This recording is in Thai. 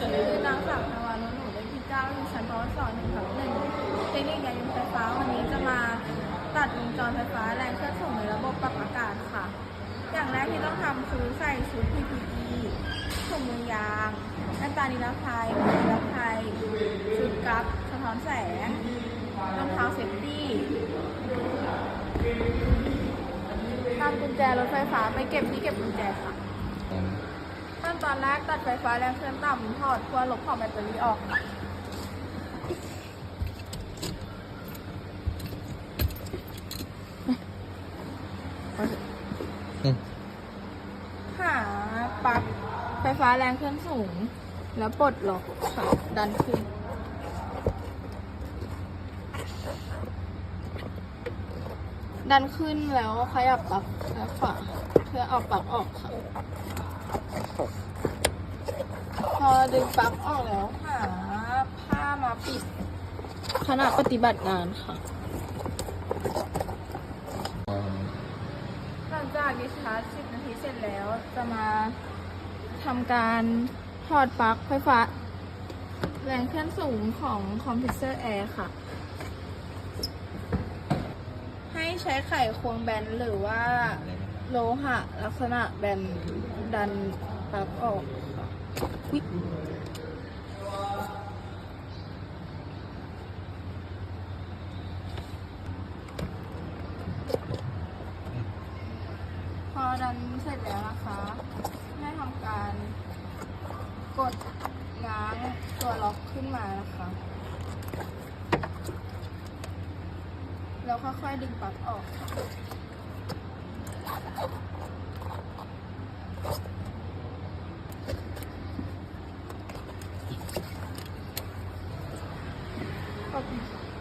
คือนางสาวธวานุหนูได้ที่เก้าอยู่ชั้นปวสหนึ่งทับหนึ่งเทคนิคยานยนต์ไฟฟ้าวันนี้จะมาตัดวงจรไฟฟ้าแรงเคลื่อนส่งในระบบปรับอากาศค่ะ อย่างแรกที่ต้องทำคือใส่ชุด PPE ถุงมือยางแว่นตานิรภัยหมวกนิรภัยชุดกั๊กสะท้อนแสงรองเท้าเซฟตี้นำกุญแจรถไฟฟ้าไปเก็บที่เก็บกุญแจค่ะ ตอนแรกตัดไฟฟ้าแรงเคลื่อนต่ำถอดขั้วลบของแบตเตอรี่ออกค่ะอืมหาปลั๊กไฟฟ้าแรงเคลื่อนสูง แล้วปลดล็อกค่ะดันขึ้น ดันขึ้นแล้วขยับปลั๊กแล้วขวาเพื่อเอาปลั๊กออกค่ะพอ ดึงปลั๊กออกแล้วหาผ้ามาปิดขณะปฏิบัติงานค่ะ หลังจากดิชาร์จ10 นาทีเสร็จแล้วจะมาทำการถอดปลั๊กไฟฟ้า แรงเคลื่อนสูงของคอมพิวเตอร์แอร์ค่ะ ให้ใช้ไขควงแบนหรือว่าโลหะลักษณะแบนดัน ปลั๊กออกค่ะอุ๊ยพอดันเสร็จแล้วนะคะให้ทำการกดง้างตัวล็อกขึ้นมานะคะ แล้วค่อยๆดึงปลั๊กออกค่ะ ขอบคุณค่ะ